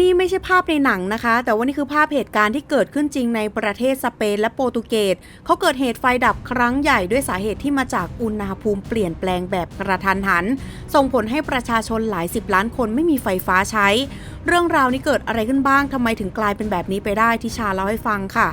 นี่ไม่ใช่ภาพในหนังนะคะ แต่ว่านี่คือภาพเหตุการณ์ที่เกิดขึ้นจริงในประเทศสเปนและโปรตุเกสเขาเกิดเหตุไฟดับครั้งใหญ่ด้วยสาเหตุที่มาจากอุณหภูมิเปลี่ยนแปลงแบบกระทันหัน ส่งผลให้ประชาชนหลายสิบล้านคนไม่มีไฟฟ้าใช้ เรื่องราวนี้เกิดอะไรขึ้นบ้างทำไมถึงกลายเป็นแบบนี้ไปได้ที่ชาเล่าให้ฟังค่ะ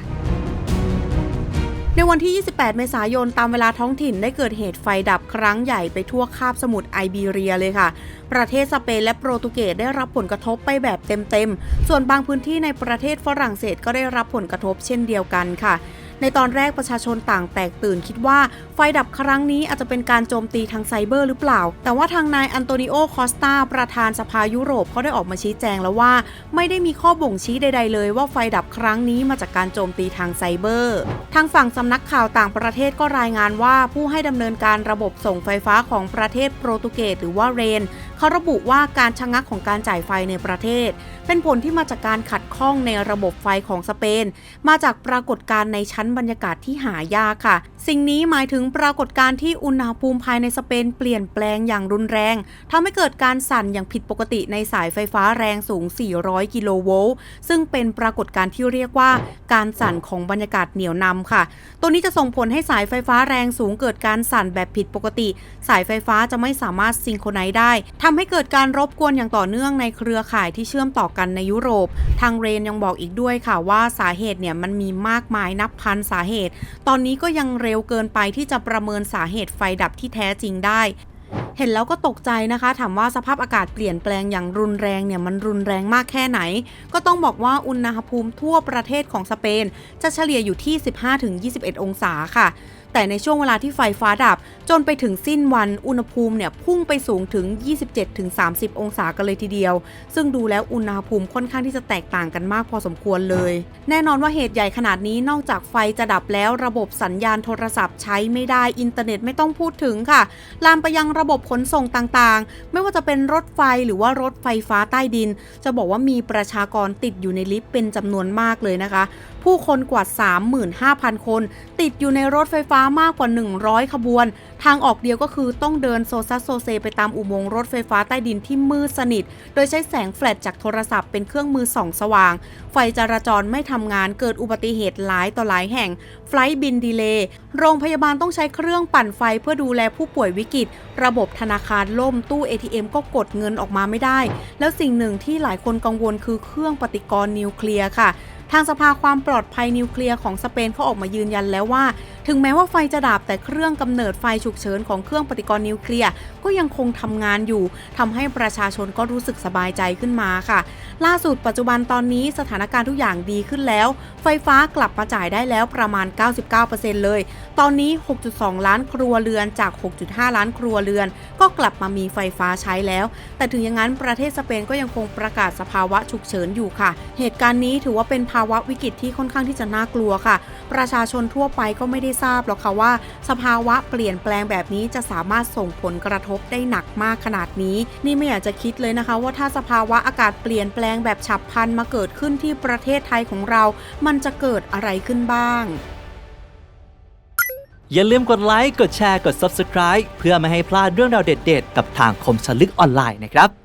วันที่ 28 เมษายน ตามเวลาท้องถิ่นได้เกิดเหตุไฟดับครั้งใหญ่ไปทั่วคาบสมุทรไอบีเรียเลยค่ะ ประเทศสเปนและโปรตุเกสได้รับผลกระทบไปแบบเต็มๆ ส่วนบางพื้นที่ในประเทศฝรั่งเศสก็ได้รับผลกระทบเช่นเดียวกันค่ะ ในตอนแรกประชาชนต่างแตกตื่นคิดว่าไฟดับครั้งนี้อาจจะเป็นการโจมตีทางไซเบอร์หรือเปล่า แต่ว่าทางนายอันโตนิโอ คอสตา ประธานสภายุโรปเขาได้ออกมาชี้แจงแล้วว่า ไม่ได้มีข้อบ่งชี้ใด ๆ เลยว่าไฟดับครั้งนี้มาจากการโจมตีทางไซเบอร์ ทางฝั่งสำนักข่าวต่างประเทศก็รายงานว่าผู้ให้ดำเนินการระบบส่งไฟฟ้าของประเทศโปรตุเกสหรือว่าเรน เขาระบุว่าการชะงักของการจ่ายไฟในประเทศ เป็นผลที่มาจากการขัดข้องในระบบไฟของสเปน มาจากปรากฏการณ์ในชั้นบรรยากาศที่หายากค่ะ สิ่งนี้หมายถึงปรากฏการณ์ที่อุณหภูมิภายในสเปนเปลี่ยนแปลงอย่างรุนแรงทำให้เกิดการสั่นอย่างผิดปกติในสายไฟฟ้าแรงสูง 400 กิโลโวลต์ซึ่งเป็นปรากฏการณ์ที่เรียกว่า การสั่นของบรรยากาศเหนียวนำค่ะ ตัวนี้จะส่งผลให้สายไฟฟ้าแรงสูงเกิดการสั่นแบบผิดปกติ สายไฟฟ้าจะไม่สามารถซิงโครไนซ์ได้ทำให้เกิดการรบกวนอย่างต่อเนื่องในเครือข่ายที่เชื่อมต่อกันในยุโรป ทางเรนยังบอกอีกด้วยค่ะว่าสาเหตุเนี่ยมันมีมากมายนับพันสาเหตุ ตอนนี้ก็ยังเร็วเกินไปที่จะประเมินสาเหตุไฟดับที่แท้จริงได้เห็นแล้วก็ตกใจนะคะ ถามว่าสภาพอากาศเปลี่ยนแปลงอย่างรุนแรงเนี่ยมันรุนแรงมากแค่ไหน ก็ต้องบอกว่าอุณหภูมิทั่วประเทศของสเปน จะเฉลี่ยอยู่ที่ 15-21 องศาค่ะ แต่ในช่วงเวลาที่ไฟฟ้าดับ จนไปถึงสิ้นวันอุณหภูมิเนี่ยพุ่งไปสูงถึง 27-30 องศากันเลยทีเดียว ซึ่งดูแล้วอุณหภูมิค่อนข้างที่จะแตกต่างกันมากพอสมควรเลย แน่นอนว่าเหตุใหญ่ขนาดนี้นอกจากไฟจะดับแล้วระบบสัญญาณโทรศัพท์ใช้ไม่ได้อินเทอร์เน็ตไม่ต้องพูดถึงค่ะ ลามไปยังระบบขนส่งต่างๆ ไม่ว่าจะเป็นรถไฟหรือว่ารถไฟฟ้าใต้ดิน จะบอกว่ามีประชากรติดอยู่ในลิฟต์เป็นจำนวนมากเลยนะคะ ผู้คนกว่า 35,000 คน ติดอยู่ในรถไฟฟ้ามากกว่า 100 ขบวน ทางออกเดียวก็คือต้องเดินโซซัสโซเซไปตามอุโมงค์รถไฟฟ้าใต้ดินที่มืดสนิท โดยใช้แสงแฟลชจากโทรศัพท์เป็นเครื่องมือส่องสว่าง ไฟจราจรไม่ทำงานเกิดอุบัติเหตุหลายต่อหลายแห่ง ไฟล์บินดีเลย์ โรงพยาบาลต้องใช้เครื่องปั่นไฟเพื่อดูแลผู้ป่วยวิกฤต ระบบธนาคารล่มตู้ ATM ก็กดเงินออกมาไม่ได้ แล้วสิ่งหนึ่งที่หลายคนกังวลคือเครื่องปฏิกรณ์นิวเคลียร์ค่ะ ทางสภาความปลอดภัยนิวเคลียร์ของสเปนเขาออกมายืนยันแล้วว่า ถึงแม้ว่าไฟจะดับแต่เครื่องกำเนิดไฟฉุกเฉินของเครื่องปฏิกรณ์นิวเคลียร์ก็ยังคงทำงานอยู่ทำให้ประชาชนก็รู้สึกสบายใจขึ้นมาค่ะ ล่าสุดปัจจุบันตอนนี้สถานการณ์ทุกอย่างดีขึ้นแล้ว ไฟฟ้ากลับมาจ่ายได้แล้วประมาณ 99%เลย ตอนนี้ 6.2 ล้านครัวเรือนจาก 6.5 ล้านครัวเรือน ก็กลับมามีไฟฟ้าใช้แล้ว แต่ถึงอย่างนั้นประเทศสเปนก็ยังคงประกาศสภาวะฉุกเฉินอยู่ค่ะ เหตุการณ์นี้ถือว่าเป็นภาวะวิกฤตที่ค่อนข้างที่จะน่ากลัวค่ะ ประชาชนทั่วไปก็ไม่ได้ทราบหรอกค่ะว่า สภาวะเปลี่ยนแปลงแบบนี้จะสามารถส่งผลกระทบได้หนักมากขนาดนี้ นี่ไม่อยากจะคิดเลยนะคะ ว่าถ้าสภาวะอากาศเปลี่ยนแปลงแบบฉับพลันมาเกิดขึ้นที่ประเทศไทยของเรา มันจะเกิดอะไรขึ้นบ้าง อย่าลืมกดไลค์ กดแชร์ กด Subscribe เพื่อไม่ให้พลาดเรื่องราวเด็ด ๆ กับทางคมสลึกออนไลน์นะครับ